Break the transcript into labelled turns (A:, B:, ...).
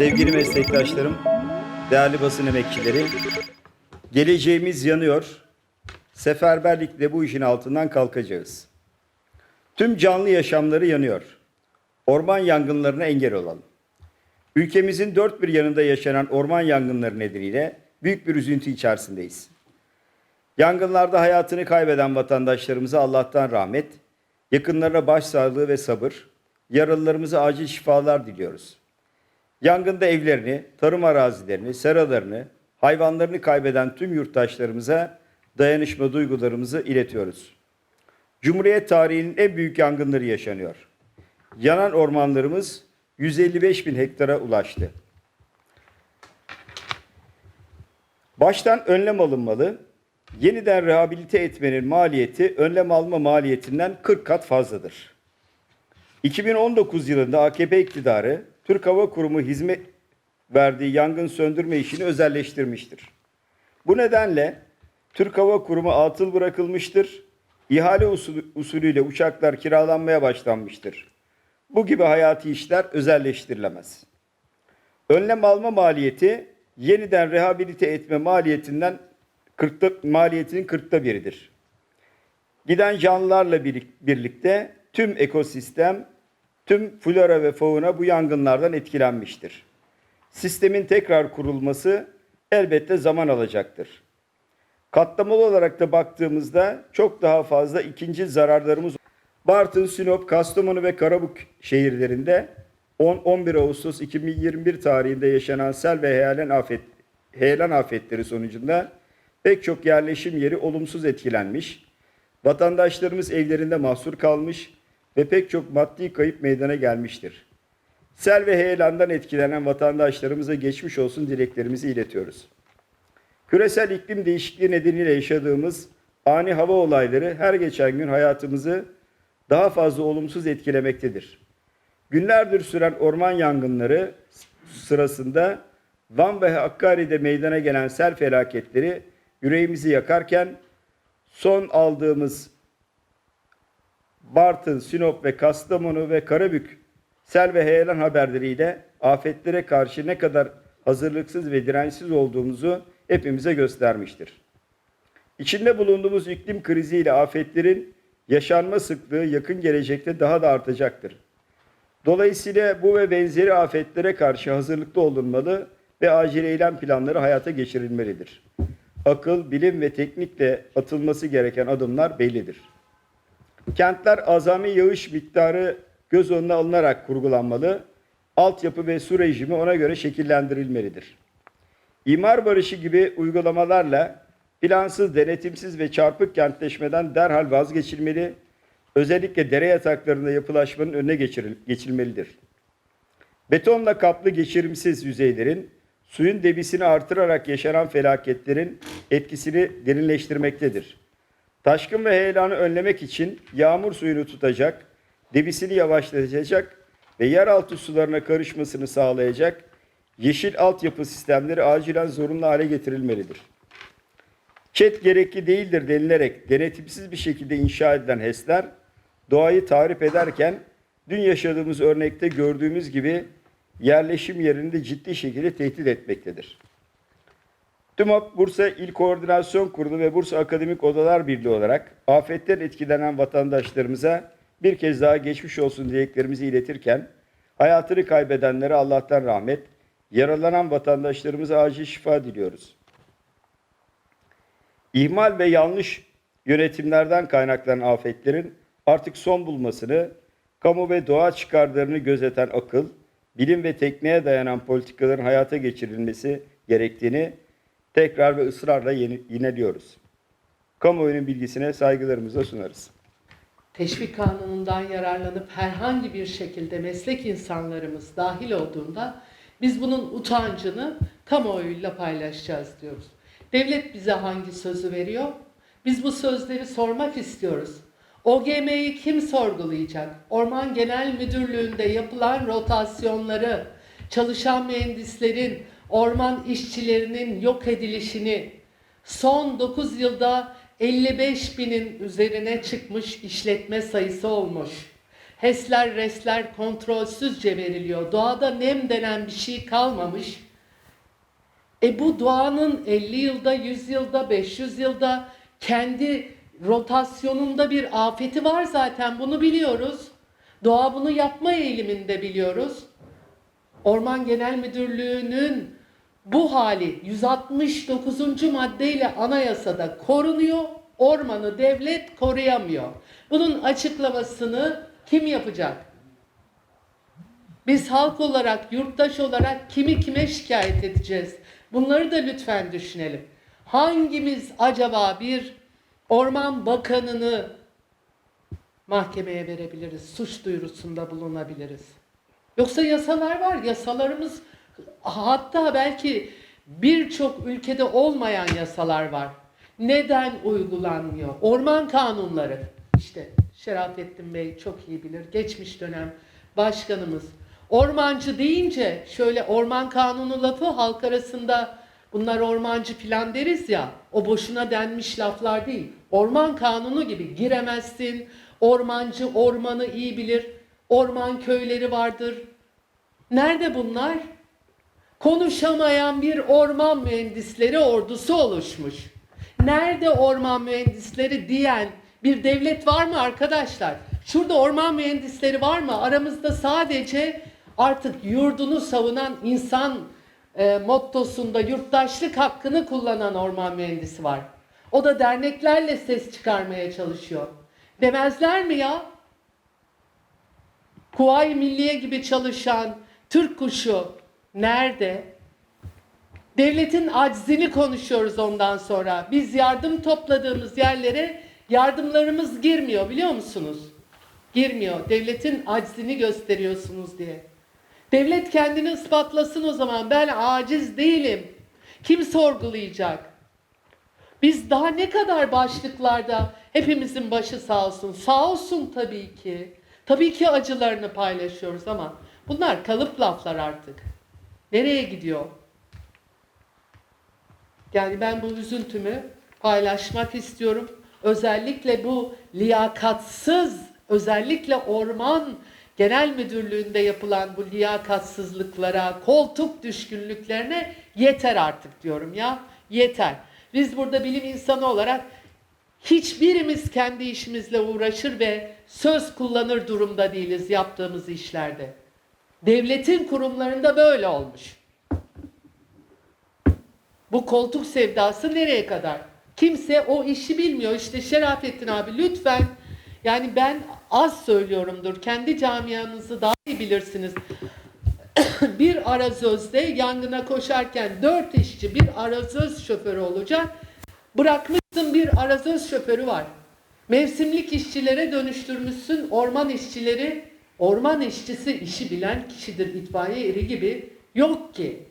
A: Sevgili meslektaşlarım, değerli basın emekçileri, geleceğimiz yanıyor. Seferberlikle bu işin altından kalkacağız. Tüm canlı yaşamları yanıyor. Orman yangınlarına engel olalım. Ülkemizin dört bir yanında yaşanan orman yangınları nedeniyle büyük bir üzüntü içerisindeyiz. Yangınlarda hayatını kaybeden vatandaşlarımıza Allah'tan rahmet, yakınlarına başsağlığı ve sabır, yaralılarımıza acil şifalar diliyoruz. Yangında evlerini, tarım arazilerini, seralarını, hayvanlarını kaybeden tüm yurttaşlarımıza dayanışma duygularımızı iletiyoruz. Cumhuriyet tarihinin en büyük yangınları yaşanıyor. Yanan ormanlarımız 155 bin hektara ulaştı. Baştan önlem alınmalı. Yeniden rehabilite etmenin maliyeti önlem alma maliyetinden 40 kat fazladır. 2019 yılında AKP iktidarı Türk Hava Kurumu hizmet verdiği yangın söndürme işini özelleştirmiştir. Bu nedenle Türk Hava Kurumu atıl bırakılmıştır. İhale usulü, usulüyle uçaklar kiralanmaya başlanmıştır. Bu gibi hayati işler özelleştirilemez. Önlem alma maliyeti yeniden rehabilite etme maliyetinden 40'ta, maliyetinin 40'ta biridir. Giden canlılarla birlik- birlikte tüm ekosistem, tüm flora ve fauna bu yangınlardan etkilenmiştir. Sistemin tekrar kurulması elbette zaman alacaktır. Katlamalı olarak da baktığımızda çok daha fazla ikinci zararlarımız Bartın, Sinop, Kastamonu ve Karabük şehirlerinde 10-11 Ağustos 2021 tarihinde yaşanan sel ve heyelan, afet, heyelan afetleri sonucunda pek çok yerleşim yeri olumsuz etkilenmiş, vatandaşlarımız evlerinde mahsur kalmış ve pek çok maddi kayıp meydana gelmiştir. Sel ve heyelandan etkilenen vatandaşlarımıza geçmiş olsun dileklerimizi iletiyoruz. Küresel iklim değişikliği nedeniyle yaşadığımız ani hava olayları her geçen gün hayatımızı daha fazla olumsuz etkilemektedir. Günlerdir süren orman yangınları sırasında Van ve Hakkari'de meydana gelen sel felaketleri yüreğimizi yakarken son aldığımız Bartın, Sinop ve Kastamonu ve Karabük sel ve heyelan haberleriyle afetlere karşı ne kadar hazırlıksız ve dirençsiz olduğumuzu hepimize göstermiştir. İçinde bulunduğumuz iklim kriziyle afetlerin yaşanma sıklığı yakın gelecekte daha da artacaktır. Dolayısıyla bu ve benzeri afetlere karşı hazırlıklı olunmalı ve acil eylem planları hayata geçirilmelidir. Akıl, bilim ve teknikle atılması gereken adımlar bellidir. Kentler azami yağış miktarı göz önüne alınarak kurgulanmalı, altyapı ve su rejimi ona göre şekillendirilmelidir. İmar barışı gibi uygulamalarla plansız, denetimsiz ve çarpık kentleşmeden derhal vazgeçilmeli, özellikle dere yataklarında yapılaşmanın önüne geçilmelidir. Betonla kaplı geçirimsiz yüzeylerin suyun debisini artırarak yaşanan felaketlerin etkisini derinleştirmektedir. Taşkın ve heyelanı önlemek için yağmur suyunu tutacak, debisini yavaşlatacak ve yeraltı sularına karışmasını sağlayacak yeşil altyapı sistemleri acilen zorunlu hale getirilmelidir. Çet gerekli değildir denilerek denetimsiz bir şekilde inşa edilen HES'ler doğayı tarif ederken dün yaşadığımız örnekte gördüğümüz gibi yerleşim yerini de ciddi şekilde tehdit etmektedir. TÜMOP Bursa İl Koordinasyon Kurulu ve Bursa Akademik Odalar Birliği olarak afetten etkilenen vatandaşlarımıza bir kez daha geçmiş olsun dileklerimizi iletirken hayatını kaybedenlere Allah'tan rahmet, yaralanan vatandaşlarımıza acil şifa diliyoruz. İhmal ve yanlış yönetimlerden kaynaklanan afetlerin artık son bulmasını, kamu ve doğa çıkarlarını gözeten akıl, bilim ve tekniğe dayanan politikaların hayata geçirilmesi gerektiğini tekrar ve ısrarla yeni- yineliyoruz. Kamuoyunun bilgisine saygılarımızla sunarız.
B: Teşvik kanunundan yararlanıp herhangi bir şekilde meslek insanlarımız dahil olduğunda biz bunun utancını kamuoyuyla paylaşacağız diyoruz. Devlet bize hangi sözü veriyor? Biz bu sözleri sormak istiyoruz. OGM'yi kim sorgulayacak? Orman Genel Müdürlüğü'nde yapılan rotasyonları, çalışan mühendislerin, orman işçilerinin yok edilişini, son 9 yılda 55 binin üzerine çıkmış işletme sayısı olmuş. HES'ler, RES'ler kontrolsüzce veriliyor. Doğada nem denen bir şey kalmamış. E bu doğanın 50 yılda, 100 yılda, 500 yılda kendi rotasyonunda bir afeti var zaten bunu biliyoruz. Doğa bunu yapma eğiliminde biliyoruz. Orman Genel Müdürlüğü'nün bu hali 169. maddeyle anayasada korunuyor. Ormanı devlet koruyamıyor. Bunun açıklamasını kim yapacak? Biz halk olarak, yurttaş olarak kimi kime şikayet edeceğiz? Bunları da lütfen düşünelim. Hangimiz acaba bir orman bakanını mahkemeye verebiliriz? Suç duyurusunda bulunabiliriz. Yoksa yasalar var. Yasalarımız hatta belki birçok ülkede olmayan yasalar var. Neden uygulanmıyor? Orman kanunları. İşte Şerafettin Bey çok iyi bilir. Geçmiş dönem başkanımız. Ormancı deyince şöyle orman kanunu lafı halk arasında bunlar ormancı filan deriz ya. O boşuna denmiş laflar değil. Orman kanunu gibi giremezsin. Ormancı ormanı iyi bilir. Orman köyleri vardır. Nerede bunlar? Konuşamayan bir orman mühendisleri ordusu oluşmuş. Nerede orman mühendisleri diyen bir devlet var mı arkadaşlar? Şurada orman mühendisleri var mı? Aramızda sadece artık yurdunu savunan insan e, mottosunda yurttaşlık hakkını kullanan orman mühendisi var. O da derneklerle ses çıkarmaya çalışıyor. Demezler mi ya? Kuvayi Milliye gibi çalışan Türk kuşu nerede? Devletin aczini konuşuyoruz ondan sonra. Biz yardım topladığımız yerlere yardımlarımız girmiyor biliyor musunuz? Girmiyor. Devletin aczini gösteriyorsunuz diye. Devlet kendini ispatlasın o zaman. Ben aciz değilim. Kim sorgulayacak? Biz daha ne kadar başlıklarda hepimizin başı sağ olsun. Sağ olsun tabii ki. Tabii ki acılarını paylaşıyoruz ama bunlar kalıp laflar artık. Nereye gidiyor? Yani ben bu üzüntümü paylaşmak istiyorum. Özellikle bu liyakatsız, özellikle orman genel müdürlüğünde yapılan bu liyakatsızlıklara, koltuk düşkünlüklerine yeter artık diyorum ya. Yeter. Biz burada bilim insanı olarak hiçbirimiz kendi işimizle uğraşır ve söz kullanır durumda değiliz yaptığımız işlerde. Devletin kurumlarında böyle olmuş. Bu koltuk sevdası nereye kadar? Kimse o işi bilmiyor. İşte Şerafettin abi lütfen yani ben az söylüyorumdur. Kendi camianızı daha iyi bilirsiniz. bir arazözde yangına koşarken dört işçi bir arazöz şoförü olacak. Bırakmışsın bir arazöz şoförü var. Mevsimlik işçilere dönüştürmüşsün orman işçileri. Orman işçisi işi bilen kişidir itfaiye eri gibi. Yok ki.